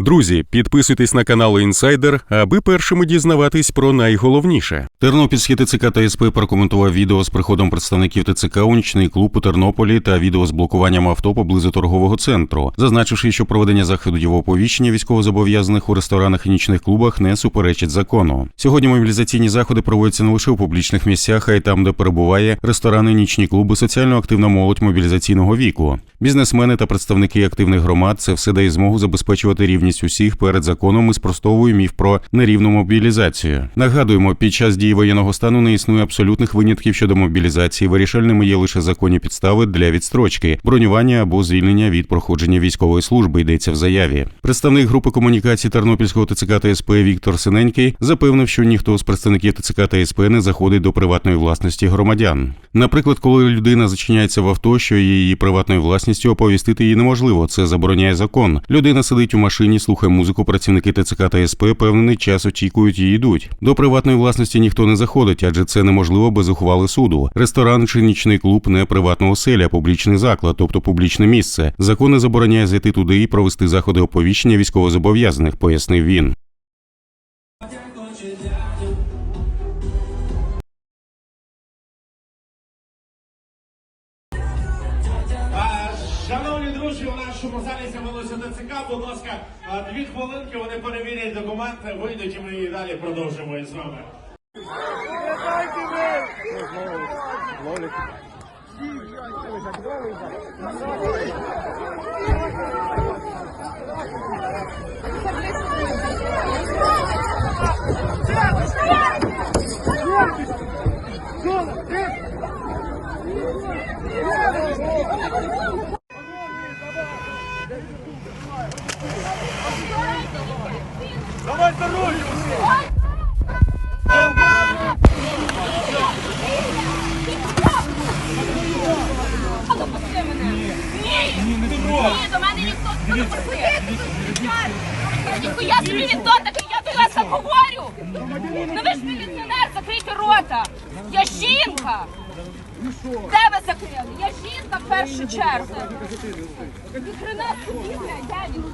Друзі, підписуйтесь на канал Інсайдер, аби першими дізнаватись про найголовніше. Тернопільський ТЦК та СП прокоментував відео з приходом представників ТЦК у нічний клуб у Тернополі та відео з блокуванням авто поблизу торгового центру, зазначивши, що проведення заходів оповіщення військовозобов'язаних у ресторанах і нічних клубах не суперечить закону. Сьогодні мобілізаційні заходи проводяться не лише у публічних місцях, а й там, де перебуває ресторани, нічні клуби, соціально активна молодь мобілізаційного віку. Бізнесмени та представники активних громад це все дає змогу забезпечувати рівність усіх перед законом і спростовує міф про нерівну мобілізацію. Нагадуємо, під час дії воєнного стану не існує абсолютних винятків щодо мобілізації. Вирішальними є лише законні підстави для відстрочки, бронювання або звільнення від проходження військової служби. Йдеться в заяві. Представник групи комунікації Тернопільського ТЦК та СП Віктор Синенький запевнив, що ніхто з представників ТЦК та СП не заходить до приватної власності громадян. Наприклад, коли людина зачиняється в авто, що є її приватною власністю, оповістити її неможливо. Це забороняє закон. Людина сидить у машині, слухає музику. Працівники ТЦК та СП певний час очікують і йдуть. До приватної власності ніхто не заходить, адже це неможливо без ухвали суду. Ресторан чи нічний клуб не приватна оселя, публічний заклад, тобто публічне місце. Закон не забороняє зайти туди і провести заходи оповіщення військовозобов'язаних, пояснив він. Шановні друзі, у нашому залі з'явилося ДЦК. Будь ласка, дві хвилинки, вони перевірять документи, вийдуть і ми і далі продовжимо із вами. Ні, ні, до мене ніхто не допустив. Ніхуя собі ніхто такий, я до вас так говорю. Ну ви ж міліціонер, закрийте рота. Я жінка. Де ви закрили? Я жінка в першу чергу. Ні хрена собі, блядь, я він?